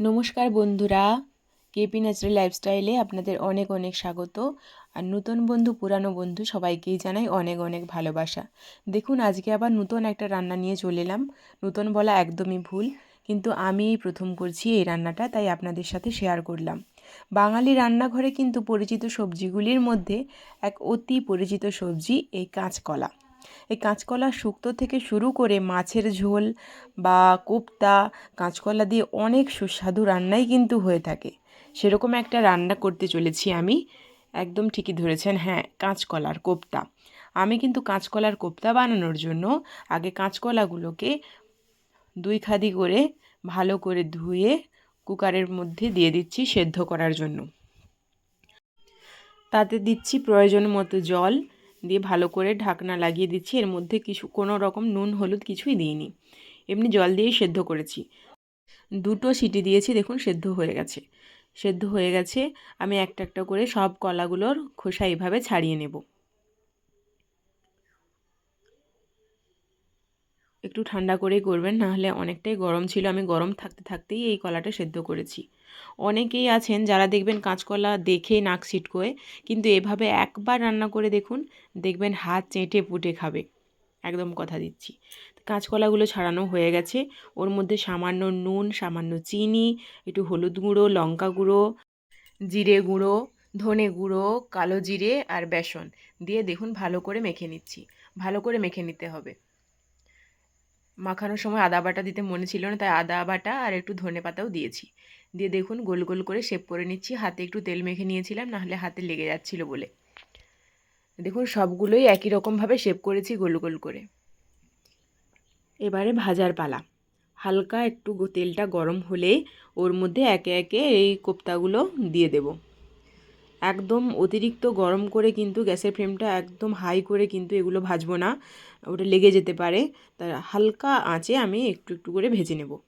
নমস্কার বন্ধুরা, KP natural লাইফস্টাইলে আপনাদের অনেক অনেক স্বাগত। আর নতুন বন্ধু, পুরানো বন্ধু সবাইকেই জানাই অনেক অনেক ভালোবাসা। দেখুন, আজকে আবার নতুন একটা রান্না নিয়ে চলে এলাম। নতুন বলা একদমই ভুল, কিন্তু আমি এই প্রথম করছি এই রান্নাটা, তাই আপনাদের সাথে শেয়ার করলাম। বাঙালি রান্নাঘরে কিন্তু পরিচিত সবজিগুলির মধ্যে এক অতি পরিচিত সবজি এই কাঁচকলা। এই কাঁচকলা শুক্তো থেকে শুরু করে মাছের ঝোল বা কোপ্তা, কাঁচকলা দিয়ে অনেক সুস্বাদু রান্নাই কিন্তু হয়ে থাকে। সেরকম একটা রান্না করতে চলেছি আমি। একদম ঠিকই ধরেছেন হ্যাঁ কাঁচকলার কোপ্তা। আমি কিন্তু কাঁচকলার কোপ্তা বানানোর জন্য আগে কাঁচকলাগুলোকে দুই খাদি করে ভালো করে ধুয়ে কুকারের মধ্যে দিয়ে দিচ্ছি সেদ্ধ করার জন্য। তাতে দিচ্ছি প্রয়োজন মতো জল দিয়ে ভালো করে ঢাকনা লাগিয়ে দিচ্ছি। এর মধ্যে কিছু, কোনো রকম নুন, হলুদ কিছুই দিইনি। এমনি জল দিয়েই সেদ্ধ করেছি। দুটো সিটি দিয়েছি, দেখুন, সেদ্ধ হয়ে গেছে। সেদ্ধ হয়ে গেছে, আমি একটা একটা করে সব কলাগুলোর খোসা এভাবে ছাড়িয়ে নেব। একটু ঠান্ডা করেই করবেন, নাহলে অনেকটাই গরম ছিল। আমি গরম থাকতে থাকতেই এই কলাটা সেদ্ধ করেছি। অনেকেই আছেন যারা দেখবেন কাঁচকলা দেখে নাক ছিটকোয়, কিন্তু এভাবে একবার রান্না করে দেখুন, দেখবেন হাত চেটে পুটে খাবে। একদম কথা দিচ্ছি। কাঁচকলাগুলো ছাড়ানো হয়ে গেছে। ওর মধ্যে সামান্য নুন, সামান্য চিনি, একটু হলুদ গুঁড়ো, লঙ্কা গুঁড়ো, জিরে গুঁড়ো, ধনে গুঁড়ো, কালো জিরে আর বেসন দিয়ে দেখুন ভালো করে মেখে নিচ্ছি। ভালো করে মেখে নিতে হবে। মাখানোর সময় আদা বাটা দিতে মনে ছিল না, তাই আদা বাটা আর একটু ধনে পাতাও দিয়েছি। দিয়ে দেখুন, গোল গোল করে শেপ করে নিচ্ছি। হাতে একটু তেল মেখে নিয়েছিলাম, নাহলে হাতে লেগে যাচ্ছিল বলে। দেখুন, সবগুলোই একই রকমভাবে শেপ করেছি গোল গোল করে। এবারে ভাজার পালা। হালকা একটু তেলটা গরম হলে ওর মধ্যে একে একে এই কোপ্তাগুলো দিয়ে দেব। একদম অতিরিক্ত গরম করে কিন্তু গ্যাসের ফ্লেমটা একদম হাই করে কিন্তু এগুলো ভাজবো না। ওটা লেগে যেতে পারে। তার হালকা আঁচে আমি একটু একটু করে ভেজে নেব।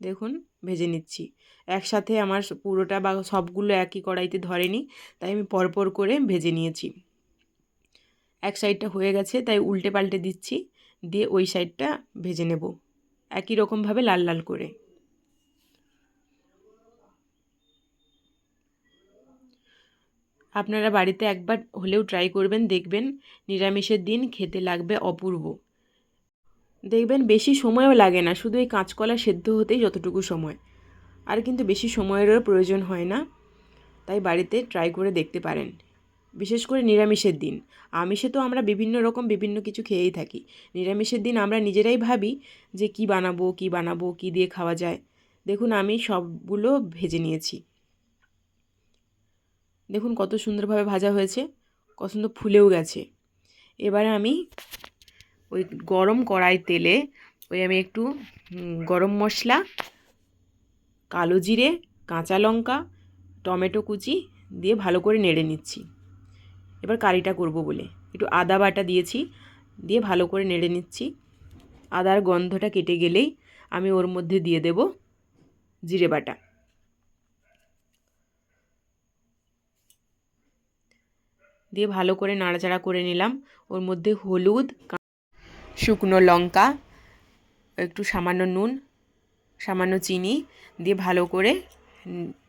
দেখুন, ভেজে নিচ্ছি। একসাথে আমার পুরোটা বা সবগুলো একই কড়াইতে ধরেনি, তাই আমি পরপর করে ভেজে নিয়েছি। এক সাইডটা হয়ে গেছে, তাই উল্টে পাল্টে দিচ্ছি। দিয়ে ওই সাইডটা ভেজে নেব। একই রকমভাবে লাল লাল করে। আপনারা বাড়িতে একবার হলেও ট্রাই করবেন, দেখবেন নিরামিষের দিন খেতে লাগবে অপূর্ব। দেখবেন বেশি সময়ও লাগে না, শুধু এই কাঁচকলা সেদ্ধ হতেই যতটুকু সময়। আর কিন্তু বেশি সময়েরও প্রয়োজন হয় না, তাই বাড়িতে ট্রাই করে দেখতে পারেন। বিশেষ করে নিরামিষের দিন। আমিষে তো আমরা বিভিন্ন রকম বিভিন্ন কিছু খেয়েই থাকি। নিরামিষের দিন আমরা নিজেরাই ভাবি যে কি বানাবো কি বানাবো, কি দিয়ে খাওয়া যায়। দেখুন, আমি সবগুলো ভেজে নিয়েছি। দেখুন কত সুন্দরভাবে ভাজা হয়েছে, কত সুন্দর ফুলেও গেছে। এবারে আমি ওই গরম কড়াই তেলে ওই আমি একটু গরম মশলা, কালো জিরে, কাঁচা লঙ্কা, টমেটো কুচি দিয়ে ভালো করে নেড়ে নিচ্ছি। এবার কারিটা করব বলে। একটু আদা বাটা দিয়েছি, দিয়ে ভালো করে নেড়ে নিচ্ছি। আদার গন্ধটা কেটে গেলেই আমি ওর মধ্যে দিয়ে দেব জিরে বাটা। দিয়ে ভালো করে নাড়াচাড়া করে নিলাম। ওর মধ্যে হলুদ শুকনো লঙ্কা, একটু সামান্য নুন, সামান্য চিনি দিয়ে ভালো করে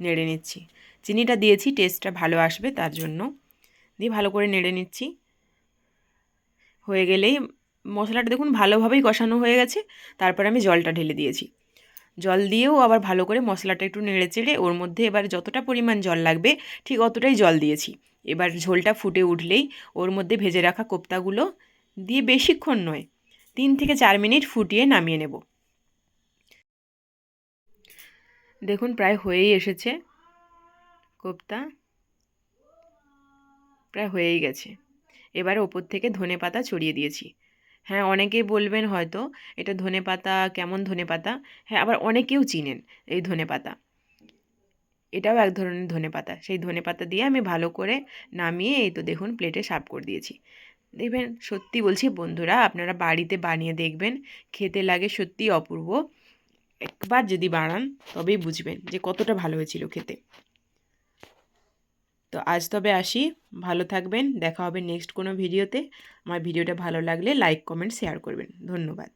নেড়ে নিচ্ছি। চিনিটা দিয়েছি টেস্টটা ভালো আসবে তার জন্য। দিয়ে ভালো করে নেড়ে নিচ্ছি। হয়ে গেলেই মশলাটা দেখুন ভালোভাবেই কষানো হয়ে গেছে। তারপর আমি জলটা ঢেলে দিয়েছি। জল দিয়েও আবার ভালো করে মশলাটা একটু নেড়ে চেড়ে ওর মধ্যে এবার যতটা পরিমাণ জল লাগবে, ঠিক অতটাই জল দিয়েছি। এবার ঝোলটা ফুটে উঠলেই ওর মধ্যে ভেজে রাখা কোপ্তাগুলো দিয়ে বেশিক্ষণ নয়, তিন থেকে চার মিনিট ফুটিয়ে নামিয়ে নেব। দেখুন প্রায় হয়েই এসেছে। কোপ্তা প্রায় হয়েই গেছে। এবার ওপর থেকে ধনে পাতা ছড়িয়ে দিয়েছি। হ্যাঁ অনেকেই বলবেন হয়তো, এটা ধনে পাতা, কেমন ধনে পাতা? হ্যাঁ আবার অনেকেও চিনেন এই ধনে পাতা। এটাও এক ধরনের ধনে পাতা। সেই ধনে পাতা দিয়ে আমি ভালো করে নামিয়ে এই তো দেখুন প্লেটে সার্ভ করে দিয়েছি। দেখবেন সত্যি বলছি বন্ধুরা, আপনারা বাড়িতে বানিয়ে দেখবেন, খেতে লাগে সত্যি অপূর্ব। একবার যদি বানান তবেই বুঝবেন যে কতটা ভালো হয়েছিল খেতে। তো আজ তবে আসি। ভালো থাকবেন। দেখা হবে নেক্সট কোনো ভিডিওতে আমার ভিডিওটা ভালো লাগলে লাইক কমেন্ট শেয়ার করবেন। ধন্যবাদ।